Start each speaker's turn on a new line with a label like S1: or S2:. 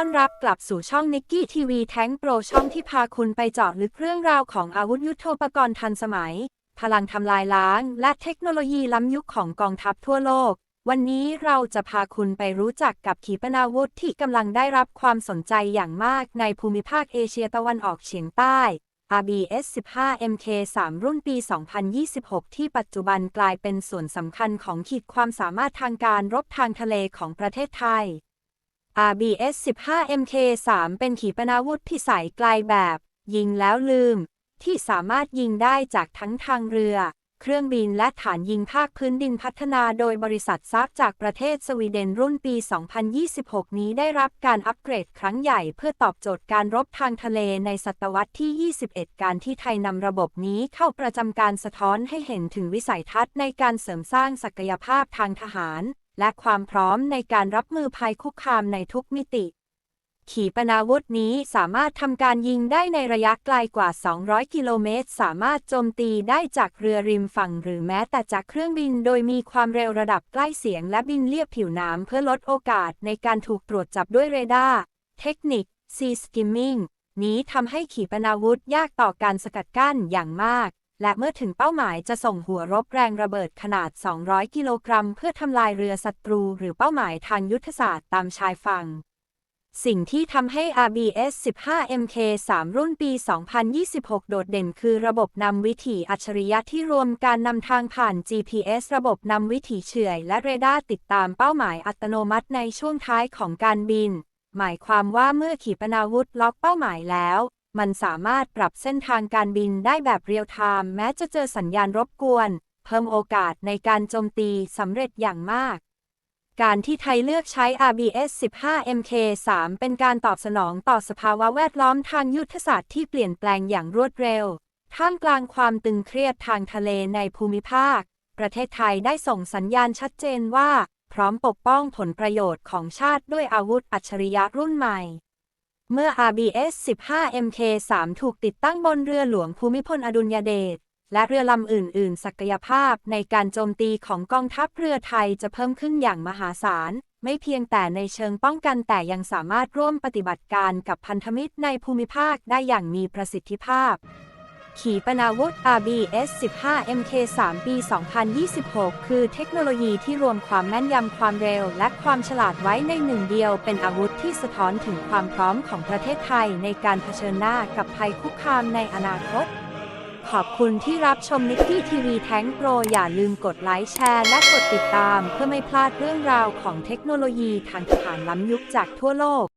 S1: ต้อนรับกลับสู่ช่องนิกกี้ทีวีแท้งโปรช่องที่พาคุณไปเจาะลึกเรื่องราวของอาวุธยุโทโธปกรณ์ทันสมัย พลังทำลายล้าง และเทคโนโลยีล้ำยุคของกองทัพทั่วโลก วันนี้เราจะพาคุณไปรู้จักกับขีปนาวุธที่กำลังได้รับความสนใจอย่างมากในภูมิภาคเอเชียตะวันออกเฉียงใต้ RBS 15 MK3 รุ่นปี 2026 ที่ปัจจุบันกลายเป็นส่วนสำคัญของขีดความสามารถทางการรบทางทะเลของประเทศไทย RBS 15 MK3 เป็นขีปนาวุธพิสัยไกลแบบ ยิงแล้วลืม ที่สามารถยิงได้จากทั้งทางเรือ เครื่องบินและฐานยิงภาคพื้นดินพัฒนาโดยบริษัทซับจากประเทศสวีเดนรุ่นปี 2026 นี้ได้รับการอัปเกรดครั้งใหญ่เพื่อตอบโจทย์การรบทางทะเลในศตวรรษที่ 21 การที่ไทยนำระบบนี้เข้าประจำการสะท้อนให้เห็นถึงวิสัยทัศน์ในการเสริมสร้างศักยภาพทางทหาร และความพร้อมในการรับมือภัยคุกคามในทุกมิติ ขีปนาวุธนี้สามารถทำการยิงได้ในระยะไกลกว่า 200 กิโลเมตร สามารถโจมตีได้จากเรือริมฝั่งหรือแม้แต่จากเครื่องบิน โดยมีความเร็วระดับใกล้เสียงและบินเลียบผิวน้ำเพื่อลดโอกาสในการถูกตรวจจับด้วยเรดาร์ เทคนิค Sea Skimming นี้ทำให้ขีปนาวุธยากต่อการสกัดกั้นอย่างมาก และเมื่อถึงเป้าหมายจะส่งหัวรบแรงระเบิดขนาด 200 กิโลกรัม เพื่อทำลายเรือศัตรู หรือเป้าหมายทางยุทธศาสตร์ตามชายฝั่ง สิ่งที่ทำให้ RBS 15 MK3 รุ่นปี 2026 โดดเด่นคือระบบนำวิถีอัจฉริยะที่รวมการนำทางผ่าน GPS ระบบนำวิถีเฉื่อย และเรดาร์ติดตามเป้าหมายอัตโนมัติในช่วงท้ายของการบิน หมายความว่าเมื่อขีปนาวุธล็อกเป้าหมายแล้ว มันสามารถปรับเส้นทางการบินได้แบบเรียลไทม์แม้จะเจอสัญญาณรบกวน เพิ่มโอกาสในการโจมตีสำเร็จอย่างมาก การที่ไทยเลือกใช้ RBS 15 MK3 เป็นการตอบสนองต่อสภาวะแวดล้อมทางยุทธศาสตร์ที่เปลี่ยนแปลงอย่างรวดเร็ว ท่ามกลางความตึงเครียดทางทะเลในภูมิภาค ประเทศไทยได้ส่งสัญญาณชัดเจนว่า พร้อมปกป้องผลประโยชน์ของชาติด้วยอาวุธอัจฉริยะรุ่นใหม่ เมื่อ RBS 15 MK3 ถูกติดตั้งบนเรือหลวงภูมิพลอดุลยเดช และเรือลำอื่น ๆ ศักยภาพในการโจมตีของกองทัพเรือไทยจะเพิ่มขึ้นอย่างมหาศาล ไม่เพียงแต่ในเชิงป้องกันแต่ยังสามารถร่วมปฏิบัติการกับพันธมิตรในภูมิภาคได้อย่างมีประสิทธิภาพ ขีปนาวุธ RBS 15 MK3 ปี 2026 คือเทคโนโลยีที่รวมความแม่นยำความเร็ว และความฉลาดไว้ในหนึ่งเดียว เป็นอาวุธที่สะท้อนถึงความพร้อมของประเทศไทยในการเผชิญหน้ากับภัยคุกคามในอนาคต ขอบคุณที่รับชมนิกกี้ทีวีแท้งโปรอย่าลืมกดไลค์แชร์ และกดติดตาม เพื่อไม่พลาดเรื่องราวของเทคโนโลยีทางทหารล้ำยุคจากทั่วโลก